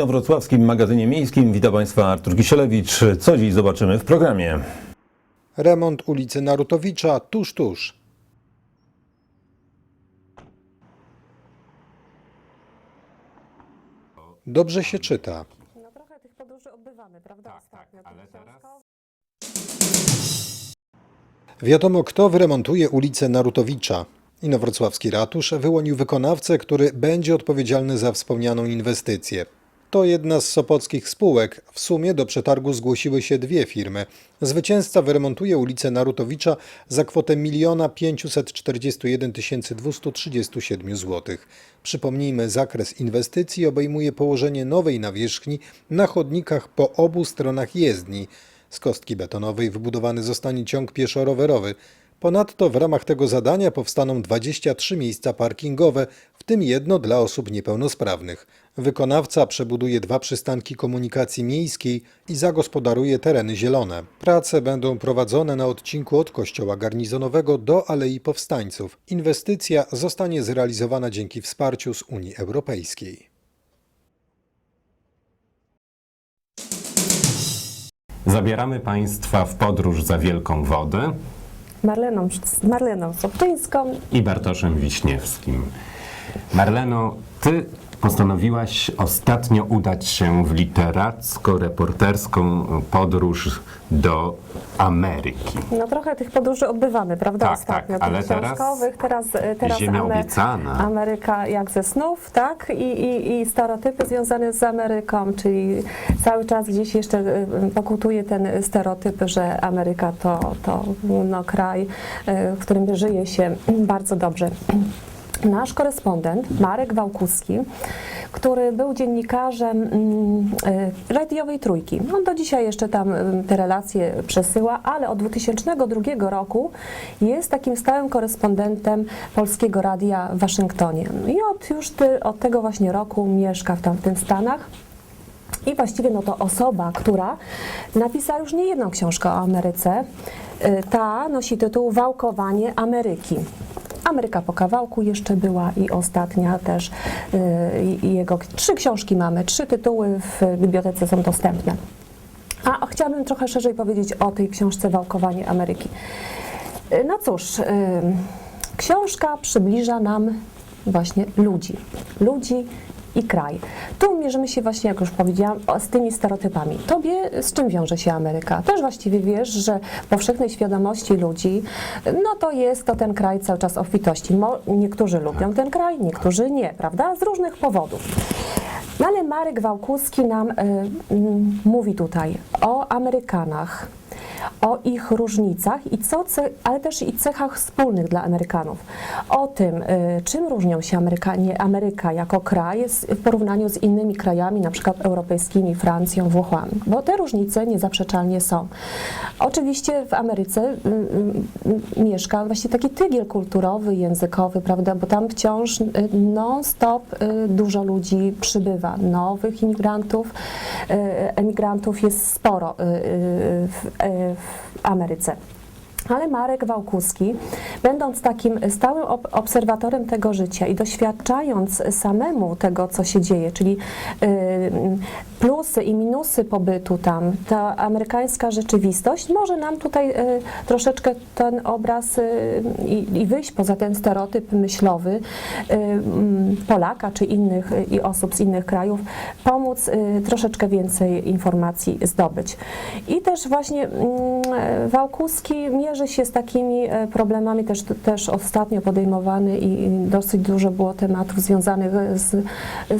inowrocławskim magazynie miejskim. Witam Państwa Artur Kisielewicz. Co dziś zobaczymy w programie? Remont ulicy Narutowicza tuż, tuż. Dobrze się czyta. No trochę tych podróży odbywamy, prawda? Tak, tak, ale teraz-. Wiadomo, kto wyremontuje ulicę Narutowicza. Inowrocławski ratusz wyłonił wykonawcę, który będzie odpowiedzialny za wspomnianą inwestycję. To jedna z sopockich spółek. W sumie do przetargu zgłosiły się dwie firmy. Zwycięzca wyremontuje ulicę Narutowicza za kwotę 1 541 237 zł. Przypomnijmy, zakres inwestycji obejmuje położenie nowej nawierzchni na chodnikach po obu stronach jezdni. Z kostki betonowej wybudowany zostanie ciąg pieszo-rowerowy. Ponadto w ramach tego zadania powstaną 23 miejsca parkingowe, w tym jedno dla osób niepełnosprawnych. Wykonawca przebuduje dwa przystanki komunikacji miejskiej i zagospodaruje tereny zielone. Prace będą prowadzone na odcinku od Kościoła Garnizonowego do Alei Powstańców. Inwestycja zostanie zrealizowana dzięki wsparciu z Unii Europejskiej. Zabieramy Państwa w podróż za Wielką Wodę Marleną, Marleną Sobczyńską. i Bartoszem Wiśniewskim. Marleno, Ty postanowiłaś ostatnio udać się w literacko-reporterską podróż do Ameryki. No trochę tych podróży odbywamy, prawda? Tak, Ostatnio tak, ale tych teraz książkowych. Teraz, teraz Ziemia obiecana. Ameryka jak ze snów, tak? I, i, I stereotypy związane z Ameryką, czyli cały czas gdzieś jeszcze pokutuje ten stereotyp, że Ameryka to, to no, kraj, y, w którym żyje się bardzo dobrze. Nasz korespondent Marek Wałkuski, który był dziennikarzem mm, y, radiowej trójki. On do dzisiaj jeszcze tam y, te relacje przesyła, ale od 2002 roku jest takim stałym korespondentem Polskiego Radia w Waszyngtonie. I od już ty, od tego właśnie roku mieszka w tamtych Stanach. I właściwie no to osoba, która napisała już nie jedną książkę o Ameryce, y, ta nosi tytuł Wałkowanie Ameryki. Ameryka po kawałku jeszcze była i ostatnia też y, jego trzy książki mamy, trzy tytuły w bibliotece są dostępne. A chciałabym trochę szerzej powiedzieć o tej książce Wałkowanie Ameryki. Y, No cóż, y, książka przybliża nam właśnie ludzi. Ludzi i kraj. Tu mierzymy się właśnie, jak już powiedziałam, z tymi stereotypami. Tobie z czym wiąże się Ameryka? Też właściwie wiesz, że w powszechnej świadomości ludzi, no to jest to ten kraj cały czas obfitości. Niektórzy lubią ten kraj, niektórzy nie, prawda? Z różnych powodów. No ale Marek Wałkuski nam y, mm, mówi tutaj o Amerykanach, o ich różnicach i co, ale też i cechach wspólnych dla Amerykanów. O tym, y, czym różnią się Amerykanie, Ameryka jako kraj z, w porównaniu z innymi krajami, na przykład europejskimi, Francją, Włochami, bo te różnice niezaprzeczalnie są. Oczywiście w Ameryce y, y, y, mieszka właśnie taki tygiel kulturowy, językowy, prawda, bo tam wciąż y, non-stop y, dużo ludzi przybywa, nowych imigrantów, y, emigrantów jest sporo w, w Ameryce. Ale Marek Wałkuski, będąc takim stałym ob- obserwatorem tego życia i doświadczając samemu tego, co się dzieje, czyli y, plusy i minusy pobytu tam, ta amerykańska rzeczywistość, może nam tutaj y, troszeczkę ten obraz y, i, wyjść poza ten stereotyp myślowy mm, Polaka czy innych i osób z innych krajów, pomóc troszeczkę więcej informacji zdobyć. I też właśnie mm, Wałkuski mierzy się z takimi e, problemami, też, też ostatnio podejmowany i dosyć dużo było tematów związanych z,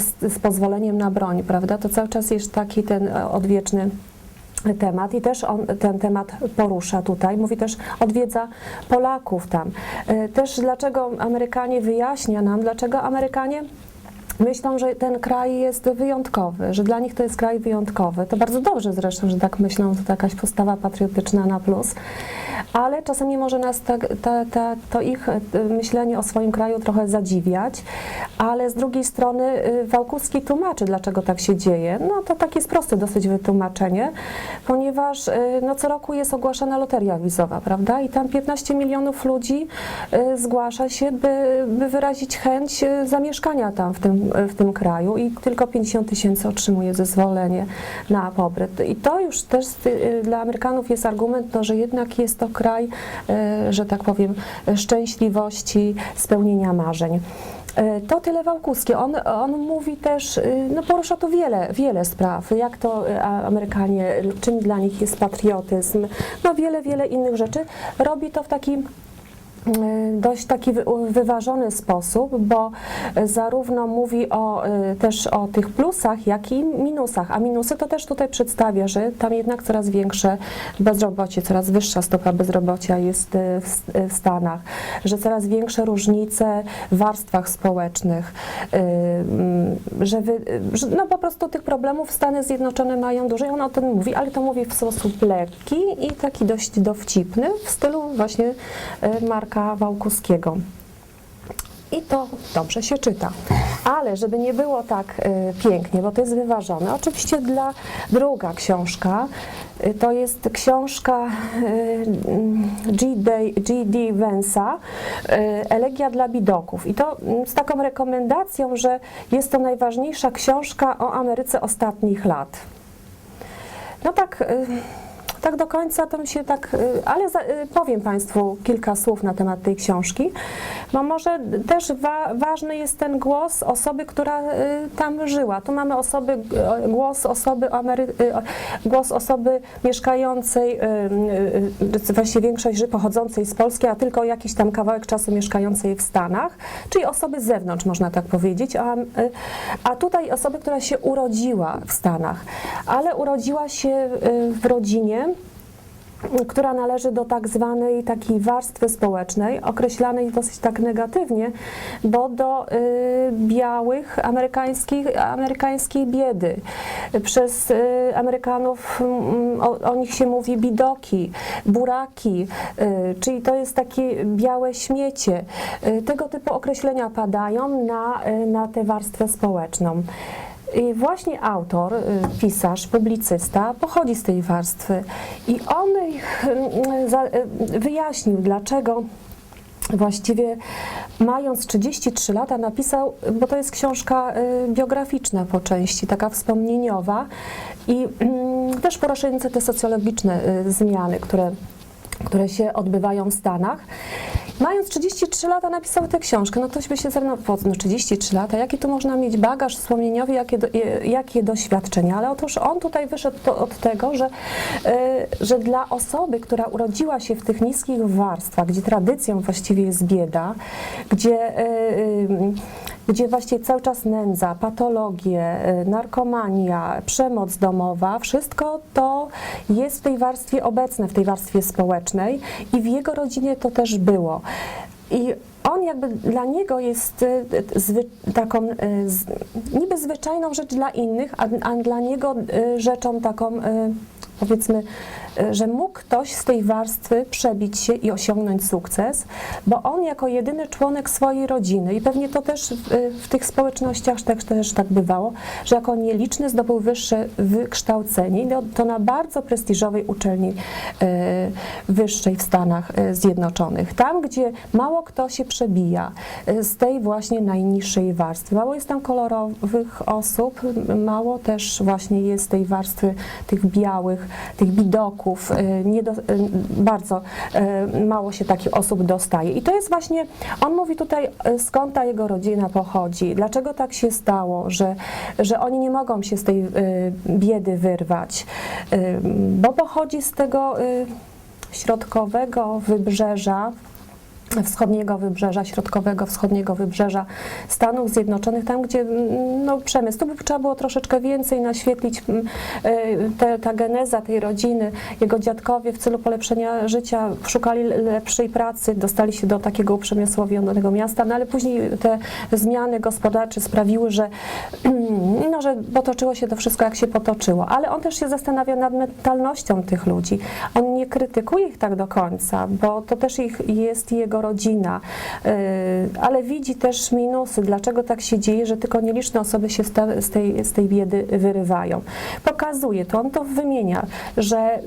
z, z pozwoleniem na broń, prawda? To cały czas jest taki ten e, odwieczny temat i też on ten temat porusza tutaj. Mówi też, odwiedza Polaków tam. E, Też dlaczego Amerykanie wyjaśnia nam, dlaczego Amerykanie myślą, że ten kraj jest wyjątkowy, że dla nich to jest kraj wyjątkowy. To bardzo dobrze zresztą, że tak myślą, to jakaś postawa patriotyczna na plus. Ale czasami może nas ta, ta, ta, to ich e, myślenie o swoim kraju trochę zadziwiać, ale z drugiej strony y, Wałkuski tłumaczy, dlaczego tak się dzieje. No to takie jest proste dosyć wytłumaczenie, ponieważ y, no, co roku jest ogłaszana loteria wizowa, prawda? I tam 15 milionów ludzi y, zgłasza się, by, by wyrazić chęć zamieszkania tam w tym w tym kraju i tylko 50 tysięcy otrzymuje zezwolenie na pobyt. I to już też y, dla Amerykanów jest argument, no, że jednak jest to kraj, y, że tak powiem, szczęśliwości, spełnienia marzeń. E, To tyle Wałkuski. On, on mówi też, no porusza tu wiele, wiele spraw, jak to Amerykanie, czym dla nich jest patriotyzm, no wiele, wiele innych rzeczy. Robi to w taki y, dość taki wy- wyważony sposób, bo zarówno mówi o, y, też o tych plusach, jak i minusach. A minusy to też tutaj przedstawia, że tam jednak coraz większe bezrobocie, coraz wyższa stopa bezrobocia jest y, w, Stanach, że coraz większe różnice w warstwach społecznych, mm, że, wy, że no po prostu tych problemów Stany Zjednoczone mają dużo i on o tym mówi, ale to mówi w sposób lekki i taki dość dowcipny w stylu właśnie y, Marka Wałkuskiego. I to dobrze się czyta. Ale żeby nie było tak y, pięknie, bo to jest wyważone, oczywiście dla druga książka, y, to jest książka y, G.D. Y, Elegia dla bidoków. I to mm, z taką rekomendacją, że jest to najważniejsza książka o Ameryce ostatnich lat. No tak, tak do końca to mi się tak, y, ale za, y, powiem Państwu kilka słów na temat tej książki, bo może też wa, ważny jest ten głos osoby, która y, tam żyła. Tu mamy osoby, głos osoby, Amery, głos osoby mieszkającej, właściwie większość pochodzącej z Polski, a tylko jakiś tam kawałek czasu mieszkającej w Stanach, czyli osoby z zewnątrz, można tak powiedzieć, a, a tutaj osoby, która się urodziła w Stanach, ale urodziła się w rodzinie, która należy do tak zwanej takiej warstwy społecznej, określanej dosyć tak negatywnie, bo do y, białych amerykańskich, amerykańskiej biedy. Przez y, Amerykanów mm, o, o nich się mówi bidoki, buraki, y, czyli to jest takie białe śmiecie. Y, tego typu określenia padają na, y, na tę warstwę społeczną. Właśnie autor, y, pisarz, publicysta pochodzi z tej warstwy i on mm, y, wyjaśnił, dlaczego właściwie mając 33 lata napisał, bo to jest książka y, biograficzna po części, taka wspomnieniowa i mm, też poruszające te socjologiczne zmiany, które które się odbywają w Stanach. Mając 33 lata napisał tę książkę. No ktoś by się po co? no 33 lata, jaki tu można mieć bagaż wspomnieniowy, jakie, do, jakie doświadczenia. Ale otóż on tutaj wyszedł to, od tego, że, e, że dla osoby, która urodziła się w tych niskich warstwach, gdzie tradycją właściwie jest bieda, gdzie, e, e, gdzie właściwie cały czas nędza, patologie, e, narkomania, przemoc domowa, wszystko to jest w tej warstwie obecne, w tej warstwie społecznej i w jego rodzinie to też było. I on jakby dla niego jest y, taką y, niby zwyczajną rzecz dla innych, a, dla niego y, rzeczą taką y, powiedzmy, y, że mógł ktoś z tej warstwy przebić się i osiągnąć sukces, bo on jako jedyny członek swojej rodziny i pewnie to też w, y, w tych społecznościach też, też tak bywało, że jako nieliczny zdobył wyższe wykształcenie to- to na bardzo prestiżowej uczelni y, wyższej w Stanach Zjednoczonych. Tam, gdzie mało kto się przebija z tej właśnie najniższej warstwy. Mało jest tam kolorowych osób, mało też właśnie jest tej warstwy tych białych, tych bidoków. y, Nie do, y, bardzo y, mało się takich osób dostaje. I to jest właśnie, on mówi tutaj, skąd ta jego rodzina pochodzi, dlaczego tak się stało, że, że oni nie mogą się z tej biedy wyrwać, bo pochodzi z tego środkowego wybrzeża, wschodniego wybrzeża, środkowego wschodniego wybrzeża Stanów Zjednoczonych, tam gdzie mm, no, przemysł, tu by trzeba było troszeczkę więcej naświetlić mm, y, te, ta geneza tej rodziny. Jego dziadkowie w celu polepszenia życia szukali lepszej pracy, dostali się do takiego uprzemysłowionego miasta, no ale później te zmiany gospodarcze sprawiły, że, no, że potoczyło się to wszystko jak się potoczyło. Ale on też się zastanawia nad mentalnością tych ludzi. On nie krytykuje ich tak do końca, bo to też ich jest jego rodzina, y, ale widzi też minusy, dlaczego tak się dzieje, że tylko nieliczne osoby się z te- z tej, z tej biedy wyrywają. Pokazuje to, on to wymienia, że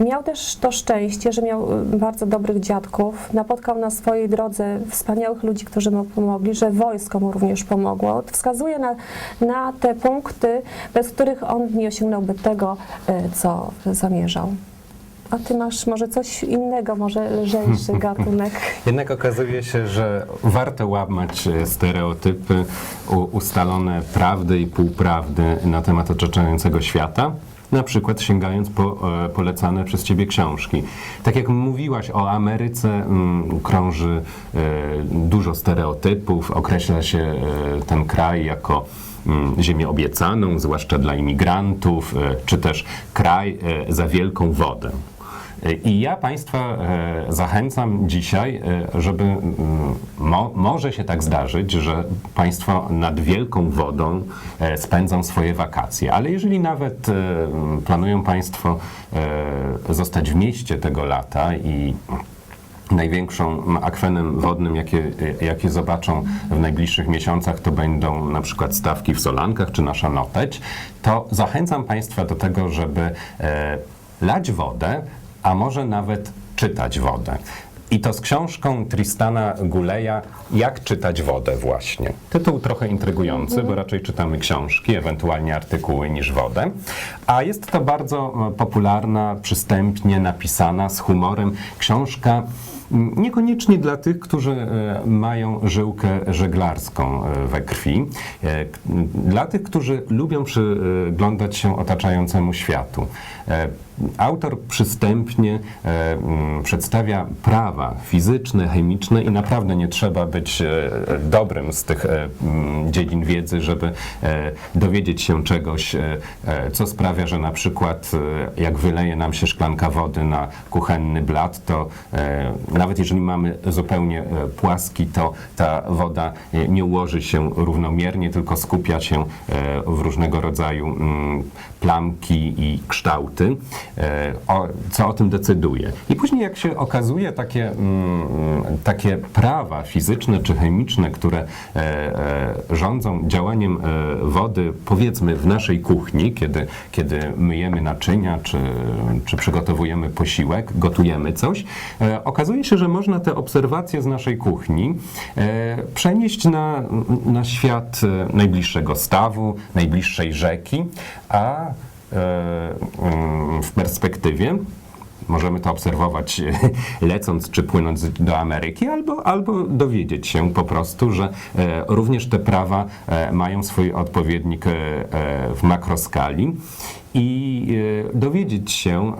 y, miał też to szczęście, że miał y, bardzo dobrych dziadków, napotkał na swojej drodze wspaniałych ludzi, którzy mu pomogli, że wojsko mu również pomogło. Wskazuje na, na te punkty, bez których on nie osiągnąłby tego, co zamierzał. A ty masz może coś innego, może lżejszy gatunek. Jednak okazuje się, że warto łamać e, stereotypy, ustalone prawdy i półprawdy na temat otaczającego świata. Na przykład sięgając po e, polecane przez Ciebie książki. Tak jak mówiłaś o Ameryce, mm, krąży e, dużo stereotypów, określa się ten kraj jako mm, ziemię obiecaną, zwłaszcza dla imigrantów, czy też kraj za wielką wodę. I ja Państwa e, zachęcam dzisiaj, e, żeby mo, może się tak zdarzyć, że Państwo nad wielką wodą e, spędzą swoje wakacje, ale jeżeli nawet planują Państwo zostać w mieście tego lata i Największą akwenem wodnym, jakie, jakie zobaczą w najbliższych miesiącach, to będą na przykład stawki w Solankach czy na Szanoteć, to zachęcam Państwa do tego, żeby lać wodę, a może nawet czytać wodę. I to z książką Tristana Guleja Jak czytać wodę właśnie. Tytuł trochę intrygujący, bo raczej czytamy książki, ewentualnie artykuły niż wodę. A jest to bardzo e, popularna, przystępnie napisana, z humorem książka Niekoniecznie dla tych, którzy e, mają żyłkę żeglarską e, we krwi. E, Dla tych, którzy lubią przyglądać się otaczającemu światu. Autor przystępnie przedstawia prawa fizyczne, chemiczne i naprawdę nie trzeba być dobrym z tych dziedzin wiedzy, żeby dowiedzieć się czegoś, co sprawia, że na przykład jak wyleje nam się szklanka wody na kuchenny blat, to nawet jeżeli mamy zupełnie e, płaski, to ta woda e, nie ułoży się równomiernie, tylko skupia się e, w różnego rodzaju mm, plamki i kształty, e, co o tym decyduje. I później jak się okazuje takie, mm, takie prawa fizyczne czy chemiczne, które e, e, rządzą działaniem wody, powiedzmy w naszej kuchni, kiedy, kiedy myjemy naczynia, czy, czy przygotowujemy posiłek, gotujemy coś, okazuje się, że można te obserwacje z naszej kuchni przenieść na, na świat najbliższego stawu, najbliższej rzeki, a w perspektywie Możemy to obserwować lecąc czy płynąc do Ameryki, albo, albo dowiedzieć się po prostu, że e, również te prawa e, mają swój odpowiednik e, w makroskali i dowiedzieć się,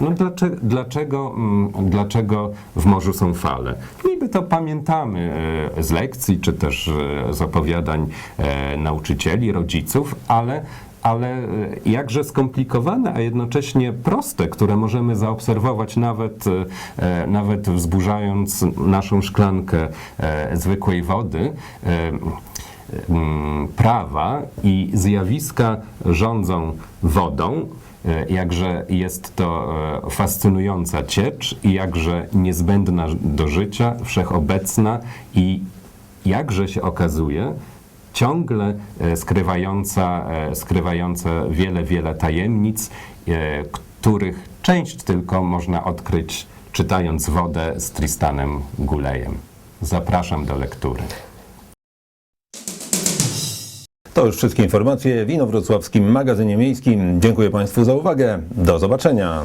no dlaczego, dlaczego, mm, dlaczego w morzu są fale. Niby to pamiętamy z lekcji, czy też z opowiadań nauczycieli, rodziców, ale ale e, jakże skomplikowane, a jednocześnie proste, które możemy zaobserwować nawet, e, nawet wzburzając naszą szklankę e, zwykłej wody. Prawa i zjawiska rządzą wodą, jakże jest to fascynująca ciecz i jakże niezbędna do życia, wszechobecna i jakże się okazuje, ciągle e, skrywająca, e, skrywająca wiele, wiele tajemnic, e, których część tylko można odkryć czytając wodę z Tristanem Gulejem. Zapraszam do lektury. To już wszystkie informacje w Inowrocławskim Magazynie Miejskim. Dziękuję Państwu za uwagę. Do zobaczenia.